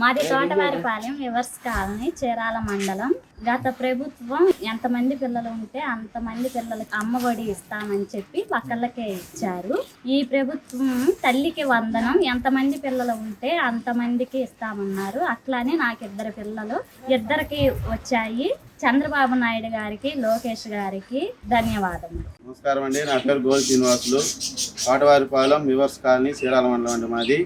మాది Thotavaripalem reverse colony Chirala మండలం. గత ప్రభుత్వం ఎంతమంది పిల్లలు ఉంటే అంతమంది పిల్లలకి అమ్మఒడి ఇస్తామని చెప్పి పక్కలకే ఇచ్చారు. ఈ ప్రభుత్వం తల్లికి వందనం ఎంతమంది పిల్లలు ఉంటే అంతమందికి ఇస్తామన్నారు. అట్లానే నాకు ఇద్దరు పిల్లలు ఇద్దరికి వచ్చాయి. చంద్రబాబు నాయుడు గారికి లోకేష్ గారికి ధన్యవాదములు. నమస్కారం అండి నా పేరు goal Srinivasulu. Patavaripalem weavers colony Srirala మండలం అండి మాది.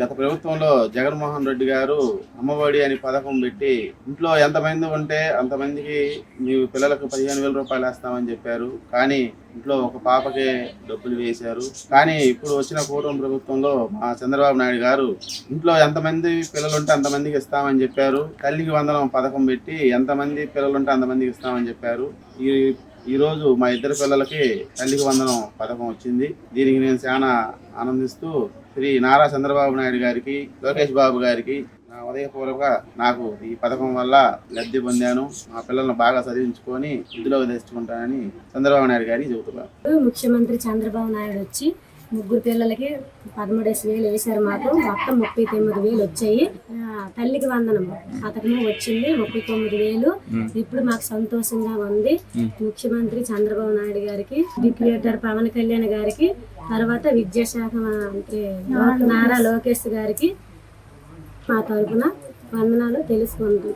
గత ప్రభుత్వంలో జగన్మోహన్ రెడ్డి గారు అమ్మఒడి అని పథకం పెట్టి ఇంట్లో ఎంతమంది ఉంటే అంతమందికి మీ పిల్లలకు పదిహేను వేల రూపాయలు వేస్తామని చెప్పారు. కానీ ఇంట్లో ఒక పాపకే డబ్బులు వేశారు. కానీ ఇప్పుడు వచ్చిన కూటమి ప్రభుత్వంలో మా చంద్రబాబు నాయుడు గారు ఇంట్లో ఎంతమంది పిల్లలు ఉంటే అంతమందికి ఇస్తామని చెప్పారు. తల్లికి వందనం పథకం పెట్టి ఎంతమంది పిల్లలు ఉంటే అంతమందికి ఇస్తామని చెప్పారు. ఈ ఈరోజు మా ఇద్దరు పిల్లలకి తల్లికి వందనం పథకం వచ్చింది. దీనికి నేను చాలా ఆనందిస్తూ శ్రీ నారా చంద్రబాబు నాయుడు గారికి లోకేష్ బాబు గారికి నా ఉదయపూర్వక నాకు ఈ పథకం వల్ల లబ్ధి పొందాను. మా పిల్లల్ని బాగా చదివించుకొని ఇందులో తెచ్చుకుంటానని చంద్రబాబు నాయుడు గారికి చెబుతున్నాను. ముఖ్యమంత్రి చంద్రబాబు నాయుడు వచ్చి ముగ్గురు పిల్లలకి పదమూడేసి వేలు వేశారు మాకు. మొత్తం ముప్పై తొమ్మిది వేలు వచ్చాయి. తల్లికి వందనం. పథకము వచ్చింది ముప్పై తొమ్మిది వేలు. ఇప్పుడు మాకు సంతోషంగా ఉంది. ముఖ్యమంత్రి చంద్రబాబు నాయుడు గారికి డిప్యూటర్ పవన్ కళ్యాణ్ గారికి తర్వాత విద్యాశాఖ మంత్రి నారా లోకేష్ గారికి మా తరఫున వందనాలు తెలుసుకుంటాం